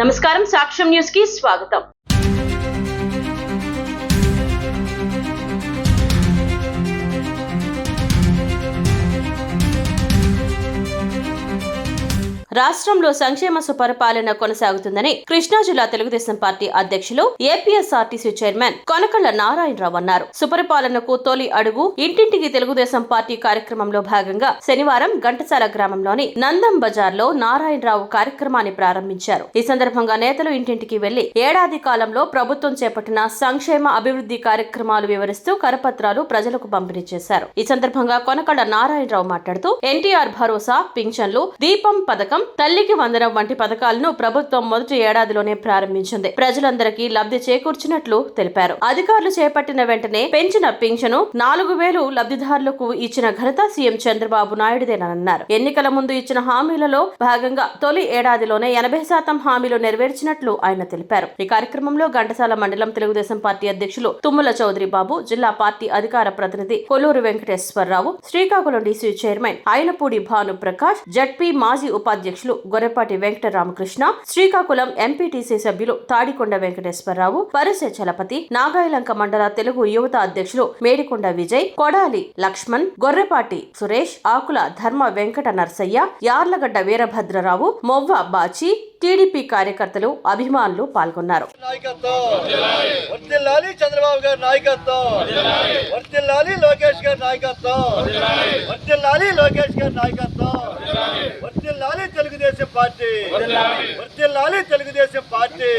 నమస్కారం సాక్ష్యం న్యూస్ కి స్వాగతం రాష్ట్రంలో సంక్షేమ సుపరిపాలన కొనసాగుతుందని కృష్ణా జిల్లా తెలుగుదేశం పార్టీ అధ్యక్షులు ఏపీఎస్ఆర్టీసీ చైర్మన్ కొనకళ్ళ నారాయణరావు అన్నారు. సుపరిపాలనకు తొలి అడుగు ఇంటింటికి తెలుగుదేశం పార్టీ కార్యక్రమంలో భాగంగా శనివారం ఘంటసాల గ్రామంలోని నందం బజార్లో నారాయణరావు కార్యక్రమాన్ని ప్రారంభించారు. ఈ సందర్భంగా నేతలు ఇంటింటికి వెళ్ళి ఏడాది కాలంలో ప్రభుత్వం చేపట్టిన సంక్షేమ అభివృద్ధి కార్యక్రమాలు వివరిస్తూ కరపత్రాలు ప్రజలకు పంపిణీ చేశారు. ఈ సందర్భంగా కొనకళ్ళ నారాయణరావు మాట్లాడుతూ ఎన్టీఆర్ భరోసా పింఛన్లు దీపం పథకం తల్లికి వందనం వంటి పథకాలను ప్రభుత్వం మొదటి ఏడాదిలోనే ప్రారంభించింది. ప్రజలందరికీ లబ్ధి చేకూర్చినట్లు తెలిపారు. అధికారులు చేపట్టిన వెంటనే పెంచిన పింఛను నాలుగు వేలు లబ్ధిదారులకు ఇచ్చిన ఘనత సీఎం చంద్రబాబు నాయుడుదేనన్నారు. ఎన్నికల ముందు ఇచ్చిన హామీలలో భాగంగా తొలి ఏడాదిలోనే ఎనభై శాతం హామీలు నెరవేర్చినట్లు ఆయన తెలిపారు. ఈ కార్యక్రమంలో ఘంటసాల మండలం తెలుగుదేశం పార్టీ అధ్యక్షులు తుమ్మల చౌదరి బాబు జిల్లా పార్టీ అధికార ప్రతినిధి Kolluru Venkateswara Rao Srikakulam DC chairman Ayanapudi Bhanu Prakash ZP మాజీ ఉపాధ్యక్షులు గొర్రెపాటి వెంకట రామకృష్ణ శ్రీకాకుళం ఎంపీటీసీ సభ్యులు తాడికొండ వెంకటేశ్వరరావు పరిసె చలపతి నాగాయలంక మండల తెలుగు యువత అధ్యక్షులు మేడికొండ విజయ్ కొడాలి లక్ష్మణ్ గొర్రెపాటి సురేష్ ఆకుల ధర్మ వెంకట నర్సయ్య యార్లగడ్డ వీరభద్రరావు మొవ్వ బాచి టీడీపీ కార్యకర్తలు అభిమానులు పాల్గొన్నారు. చంద్రబాబు గారి నాయకత్వం. లోకేష్ గారి వర్దిల్లాలి లోకేష్ గారి నాయకత్వం. వర్దిల్లాలి తెలుగుదేశం పార్టీ. వర్దిల్లాలి తెలుగుదేశం పార్టీ.